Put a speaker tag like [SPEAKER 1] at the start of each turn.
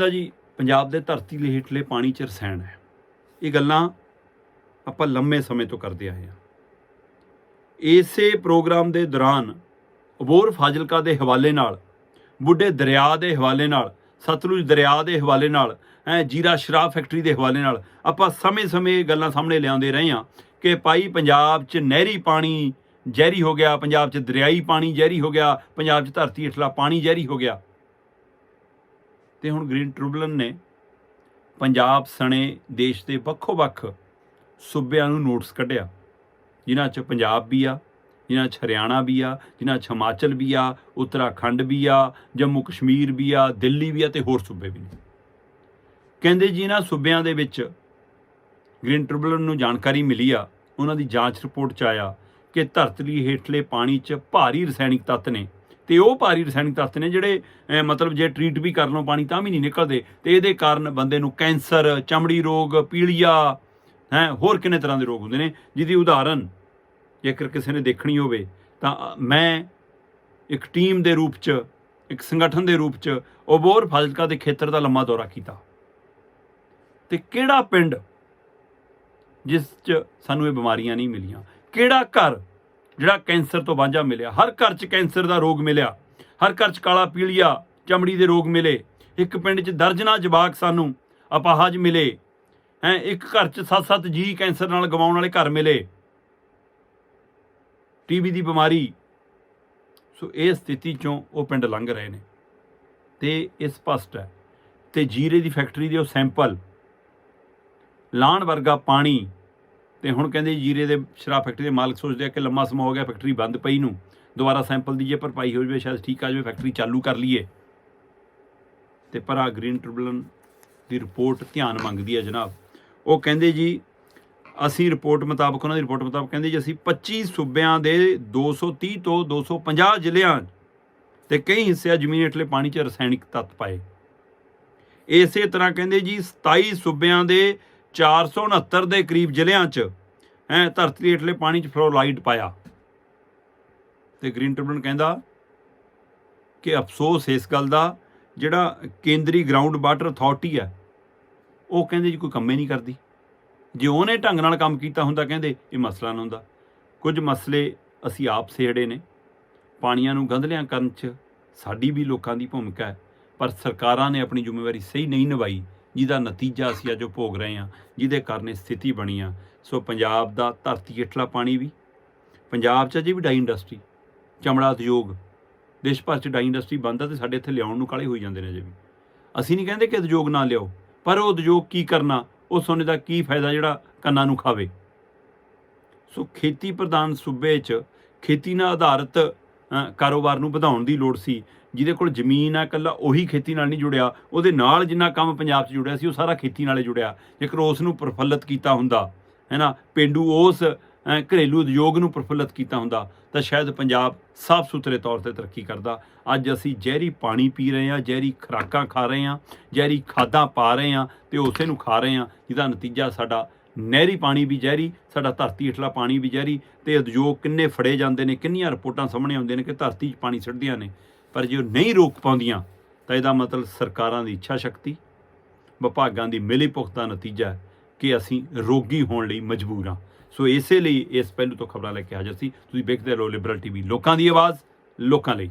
[SPEAKER 1] ਦਾ ਜੀ, ਪੰਜਾਬ ਦੇ ਧਰਤੀ ਦੇ ਹੇਠਲੇ ਪਾਣੀ 'ਚ ਰਸਾਇਣ ਹੈ। ਇਹ ਗੱਲਾਂ ਆਪਾਂ ਲੰਮੇ ਸਮੇਂ ਤੋਂ ਕਰਦੇ ਆਏ ਹਾਂ। ਇਸੇ ਪ੍ਰੋਗਰਾਮ ਦੇ ਦੌਰਾਨ ਅਬੋਰ ਫਾਜ਼ਿਲਕਾ ਦੇ ਹਵਾਲੇ ਨਾਲ, ਬੁੱਢੇ ਦਰਿਆ ਦੇ ਹਵਾਲੇ ਨਾਲ, ਸਤਲੁਜ ਦਰਿਆ ਦੇ ਹਵਾਲੇ ਨਾਲ ਐ ਜੀਰਾ ਸ਼ਰਾਬ ਫੈਕਟਰੀ ਦੇ ਹਵਾਲੇ ਨਾਲ ਆਪਾਂ ਸਮੇਂ-ਸਮੇਂ ਇਹ ਗੱਲਾਂ ਸਾਹਮਣੇ ਲਿਆਉਂਦੇ ਰਹੇ ਹਾਂ ਕਿ ਭਾਈ ਪੰਜਾਬ 'ਚ ਨਹਿਰੀ ਪਾਣੀ ਜ਼ਹਿਰੀ ਹੋ ਗਿਆ, ਪੰਜਾਬ 'ਚ ਦਰਿਆਈ ਪਾਣੀ ਜ਼ਹਿਰੀ ਹੋ ਗਿਆ, ਪੰਜਾਬ 'ਚ ਧਰਤੀ ਹੇਠਲਾ ਪਾਣੀ ਜ਼ਹਿਰੀ ਹੋ ਗਿਆ। ਤੇ ਹੁਣ ਗ੍ਰੀਨ ਟ੍ਰਿਬਿਊਨਲ ਨੇ ਪੰਜਾਬ, ਸਣੇ, ਦੇਸ਼ ਦੇ ਵੱਖੋ-ਵੱਖ ਸੂਬਿਆਂ ਨੂੰ ਨੋਟਿਸ ਕੱਢਿਆ। ਜਿਨ੍ਹਾਂ 'ਚ ਪੰਜਾਬ ਵੀ ਆ, ਜਿਨ੍ਹਾਂ 'ਚ ਹਰਿਆਣਾ ਵੀ ਆ, ਜਿਨ੍ਹਾਂ 'ਚ ਹਿਮਾਚਲ ਵੀ ਆ, ਉੱਤਰਾਖੰਡ ਵੀ ਆ, ਜੰਮੂ ਕਸ਼ਮੀਰ ਵੀ ਆ, ਦਿੱਲੀ ਵੀ ਆ ਤੇ ਹੋਰ ਸੂਬੇ ਵੀ ਨੇ। ਕਹਿੰਦੇ ਜੀ ਇਹਨਾਂ ਸੂਬਿਆਂ ਦੇ ਵਿੱਚ ਗ੍ਰੀਨ ਟ੍ਰਿਬਿਊਨਲ ਨੂੰ ਜਾਣਕਾਰੀ ਮਿਲੀ ਆ, ਉਹਨਾਂ ਦੀ ਜਾਂਚ ਰਿਪੋਰਟ 'ਚ ਆਇਆ ਕਿ ਧਰਤੀ ਹੇਠਲੇ ਪਾਣੀ 'ਚ ਭਾਰੀ ਰਸਾਇਣਿਕ ਤੱਤ ਨੇ। ਤੇ ਉਹ ਭਾਰੀ ਰਸਾਇਣਿਕ ਤੱਤ ਨੇ ਜਿਹੜੇ ਮਤਲਬ ਜੇ ਟ੍ਰੀਟ ਵੀ ਕਰ ਲਓ ਪਾਣੀ ਤਾਂ ਵੀ ਨਹੀਂ ਨਿਕਲਦੇ। ਤੇ ਇਹਦੇ ਕਾਰਨ ਬੰਦੇ ਨੂੰ ਕੈਂਸਰ, ਚਮੜੀ ਰੋਗ, ਪੀਲੀਆ, ਹੈ, ਹੋਰ ਕਿੰਨੇ ਤਰ੍ਹਾਂ ਦੇ ਰੋਗ ਹੁੰਦੇ ਨੇ। ਜਿਹਦੀ ਉਦਾਹਰਨ ਜੇਕਰ ਕਿਸੇ ਨੇ ਦੇਖਣੀ ਹੋਵੇ, ਤਾਂ ਮੈਂ ਇੱਕ ਟੀਮ ਦੇ ਰੂਪ 'ਚ, ਇੱਕ ਸੰਗਠਨ ਦੇ ਰੂਪ 'ਚ ਅਬੋਰ ਫਾਜ਼ਿਲਕਾ ਦੇ ਖੇਤਰ ਦਾ ਲੰਮਾ ਦੌਰਾ ਕੀਤਾ। ਤੇ ਕਿਹੜਾ ਪਿੰਡ ਜਿਸ 'ਚ ਸਾਨੂੰ ਇਹ ਬਿਮਾਰੀਆਂ ਨਹੀਂ ਮਿਲੀਆਂ? ਕਿਹੜਾ ਘਰ ਜਿਹੜਾ ਕੈਂਸਰ ਤੋਂ ਵਾਂਝਾ ਮਿਲਿਆ, ਹਰ ਘਰ 'ਚ ਕੈਂਸਰ ਦਾ ਰੋਗ ਮਿਲਿਆ, ਹਰ ਘਰ 'ਚ ਕਾਲਾ ਪੀਲੀਆ, ਚਮੜੀ ਦੇ ਰੋਗ ਮਿਲੇ, ਇੱਕ ਪਿੰਡ 'ਚ ਦਰਜਨਾ ਜਵਾਕ ਸਾਨੂੰ ਅਪਾਹਜ ਮਿਲੇ, ਹੈ, ਇੱਕ ਘਰ 'ਚ ਸੱਤ-ਸੱਤ ਜੀ ਕੈਂਸਰ ਨਾਲ ਗਵਾਉਣ ਵਾਲੇ ਘਰ ਮਿਲੇ। ਟੀਬੀ ਦੀ ਬਿਮਾਰੀ, ਸੋ ਇਹ ਸਥਿਤੀ ਚੋਂ ਉਹ ਪਿੰਡ ਲੰਘ ਰਹੇ ਨੇ। ਤੇ ਇਹ ਸਪਸ਼ਟ ਹੈ, ਤੇ ਜੀਰੇ ਦੀ ਫੈਕਟਰੀ ਦੇ ਉਹ ਸੈਂਪਲ, ਲਾਣ ਵਰਗਾ ਪਾਣੀ ਤੇ ਹੁਣ ਕਹਿੰਦੇ ਜੀਰੇ ਦੇ ਸ਼ਰਾਬ ਫੈਕਟਰੀ ਦੇ ਮਾਲਕ ਸੋਚਦੇ ਆ ਕਿ ਲੰਮਾ ਸਮਾਂ ਹੋ ਗਿਆ, ਫੈਕਟਰੀ ਬੰਦ ਪਈ ਨੂੰ। ਦੁਬਾਰਾ ਸੈਂਪਲ ਦੀ ਜੇ ਭਰਪਾਈ ਹੋ ਜਾਵੇ ਸ਼ਾਇਦ ਠੀਕ ਆ ਜਾਵੇ, ਫੈਕਟਰੀ ਚਾਲੂ ਕਰ ਲਈਏ। ਤੇ ਪਰ ਆ ਗ੍ਰੀਨ ਟ੍ਰਿਬਿਊਨਲ ਦੀ ਰਿਪੋਰਟ ਧਿਆਨ ਮੰਗਦੀ ਹੈ ਜਨਾਬ। ਉਹ ਕਹਿੰਦੇ ਜੀ, ਅਸੀਂ ਰਿਪੋਰਟ ਮੁਤਾਬਕ, ਉਹਨਾਂ ਦੀ ਰਿਪੋਰਟ ਮੁਤਾਬਕ ਕਹਿੰਦੇ ਜੀ, ਅਸੀਂ 25 ਸੂਬਿਆਂ ਦੇ 230 ਤੋਂ 250 ਜ਼ਿਲ੍ਹਿਆਂ ਤੇ ਕਈ ਹਿੱਸਿਆਂ ਜ਼ਮੀਨ ਹੇਠਲੇ ਪਾਣੀ 'ਚ ਰਸਾਇਣਿਕ ਤੱਤ ਪਾਏ। ਇਸੇ ਤਰ੍ਹਾਂ ਕਹਿੰਦੇ ਜੀ 27 ਸੂਬਿਆਂ ਦੇ 469 ਦੇ ਕਰੀਬ ਜ਼ਿਲ੍ਹਿਆਂ 'ਚ, ਹੈ, ਧਰਤੀ ਹੇਠਲੇ ਪਾਣੀ 'ਚ ਫਲੋਰਾਈਡ ਪਾਇਆ। ਤੇ ਗ੍ਰੀਨ ਟ੍ਰਿਬਿਊਨਲ ਕਹਿੰਦਾ ਕਿ ਅਫਸੋਸ ਇਸ ਗੱਲ ਦਾ, ਜਿਹੜਾ ਕੇਂਦਰੀ ਗਰਾਊਂਡ ਵਾਟਰ ਅਥਾਰਟੀ ਹੈ, ਉਹ ਕਹਿੰਦੇ ਜੀ ਕੋਈ ਕੰਮ ਹੀ ਨਹੀਂ ਕਰਦੀ। ਜੇ ਉਹਨੇ ਢੰਗ ਨਾਲ ਕੰਮ ਕੀਤਾ ਹੁੰਦਾ, ਕਹਿੰਦੇ ਇਹ ਮਸਲਾ ਨਾ ਹੁੰਦਾ। ਕੁਝ ਮਸਲੇ ਅਸੀਂ ਆਪ ਸੇੜੇ ਨੇ। ਪਾਣੀਆਂ ਨੂੰ ਗੰਧਲਿਆਂ ਕਰਨ 'ਚ ਸਾਡੀ ਵੀ ਲੋਕਾਂ ਦੀ ਭੂਮਿਕਾ ਹੈ, ਪਰ ਸਰਕਾਰਾਂ ਨੇ ਆਪਣੀ ਜ਼ਿੰਮੇਵਾਰੀ ਸਹੀ ਨਹੀਂ ਨਿਭਾਈ। ਜਿਹਦਾ ਨਤੀਜਾ ਅਸੀਂ ਅੱਜ ਉਹ ਭੋਗ ਰਹੇ ਹਾਂ, ਜਿਹਦੇ ਕਾਰਨ ਇਹ ਸਥਿਤੀ ਬਣੀ ਆ। ਸੋ ਪੰਜਾਬ ਦਾ ਧਰਤੀ ਹੇਠਲਾ ਪਾਣੀ ਵੀ, ਪੰਜਾਬ 'ਚ ਅਜੇ ਵੀ ਡਾਈ ਇੰਡਸਟਰੀ ਚਮੜਾ ਉਦਯੋਗ, ਦੇਸ਼ ਭਰ 'ਚ ਡਾਈ ਇੰਡਸਟਰੀ ਬੰਦ ਆ ਤੇ ਸਾਡੇ ਇੱਥੇ ਲਿਆਉਣ ਨੂੰ ਕਾਲੇ ਹੋਈ ਜਾਂਦੇ ਨੇ ਅਜੇ ਵੀ। ਅਸੀਂ ਨਹੀਂ ਕਹਿੰਦੇ ਕਿ ਉਦਯੋਗ ਨਾ ਲਿਆਓ, ਪਰ ਉਹ ਉਦਯੋਗ ਕੀ ਕਰਨਾ, ਉਹ ਸੋਨੇ ਦਾ ਕੀ ਫਾਇਦਾ ਜਿਹੜਾ ਕੰਨਾਂ ਨੂੰ ਖਾਵੇ। ਸੋ ਖੇਤੀ ਪ੍ਰਧਾਨ ਸੂਬੇ 'ਚ ਖੇਤੀ ਨਾਲ ਆਧਾਰਿਤ ਕਾਰੋਬਾਰ ਨੂੰ ਵਧਾਉਣ ਦੀ ਲੋੜ ਸੀ। ਜਿਹਦੇ ਕੋਲ ਜ਼ਮੀਨ ਆ, ਇਕੱਲਾ ਉਹੀ ਖੇਤੀ ਨਾਲ ਨਹੀਂ ਜੁੜਿਆ। ਉਹਦੇ ਨਾਲ ਜਿੰਨਾ ਕੰਮ ਪੰਜਾਬ 'ਚ ਜੁੜਿਆ ਸੀ, ਉਹ ਸਾਰਾ ਖੇਤੀ ਨਾਲੇ ਜੁੜਿਆ। ਜੇਕਰ ਉਸ ਨੂੰ ਪ੍ਰਫੁੱਲਤ ਕੀਤਾ ਹੁੰਦਾ ਹੈ ਨਾ ਪਿੰਡੂ ਉਸ ਘਰੇਲੂ ਉਦਯੋਗ ਨੂੰ ਪ੍ਰਫੁੱਲਤ ਕੀਤਾ ਹੁੰਦਾ, ਤਾਂ ਸ਼ਾਇਦ ਪੰਜਾਬ ਸਾਫ਼ ਸੁਥਰੇ ਤੌਰ ਤੇ ਤਰੱਕੀ ਕਰਦਾ। ਅੱਜ ਅਸੀਂ ਜ਼ਹਿਰੀ ਪਾਣੀ ਪੀ ਰਹੇ ਹਾਂ, ਜ਼ਹਿਰੀ ਖੁਰਾਕਾਂ ਖਾ ਰਹੇ ਹਾਂ, ਜ਼ਹਿਰੀ ਖਾਦਾਂ ਪਾ ਰਹੇ ਹਾਂ ਤੇ ਉਸੇ ਨੂੰ ਖਾ ਰਹੇ ਹਾਂ, ਜਿਹਦਾ ਨਤੀਜਾ ਸਾਡਾ ਨਹਿਰੀ ਪਾਣੀ ਵੀ ਜ਼ਹਿਰੀ, ਸਾਡਾ ਧਰਤੀ ਹੇਠਲਾ ਪਾਣੀ ਵੀ ਜ਼ਹਿਰੀ ਤੇ ਉਦਯੋਗ ਕਿੰਨੇ ਫੜੇ ਜਾਂਦੇ ਨੇ, ਕਿੰਨੀਆਂ ਰਿਪੋਰਟਾਂ ਸਾਹਮਣੇ ਆਉਂਦੀਆਂ ਨੇ ਕਿ ਧਰਤੀ 'ਚ ਪਾਣੀ ਛੱਡਦੀਆਂ ਨੇ। ਪਰ ਜੇ ਉਹ ਨਹੀਂ ਰੋਕ ਪਾਉਂਦੀਆਂ, ਤਾਂ ਇਹਦਾ ਮਤਲਬ ਸਰਕਾਰਾਂ ਦੀ ਇੱਛਾ ਸ਼ਕਤੀ, ਵਿਭਾਗਾਂ ਦੀ ਮਿਲੀ ਭੁਗਤਾ ਨਤੀਜਾ ਹੈ ਕਿ ਅਸੀਂ ਰੋਗੀ ਹੋਣ ਲਈ ਮਜਬੂਰ ਹਾਂ। ਸੋ ਇਸੇ ਲਈ ਇਸ ਪਹਿਲੂ ਤੋਂ ਖਬਰਾਂ ਲੈ ਕੇ ਹਾਜ਼ਰ ਸੀ। ਤੁਸੀਂ ਵੇਖਦੇ ਰਹੋ ਲਿਬਰਲ ਟੀਵੀ ਲੋਕਾਂ ਦੀ ਆਵਾਜ਼, ਲੋਕਾਂ ਲਈ।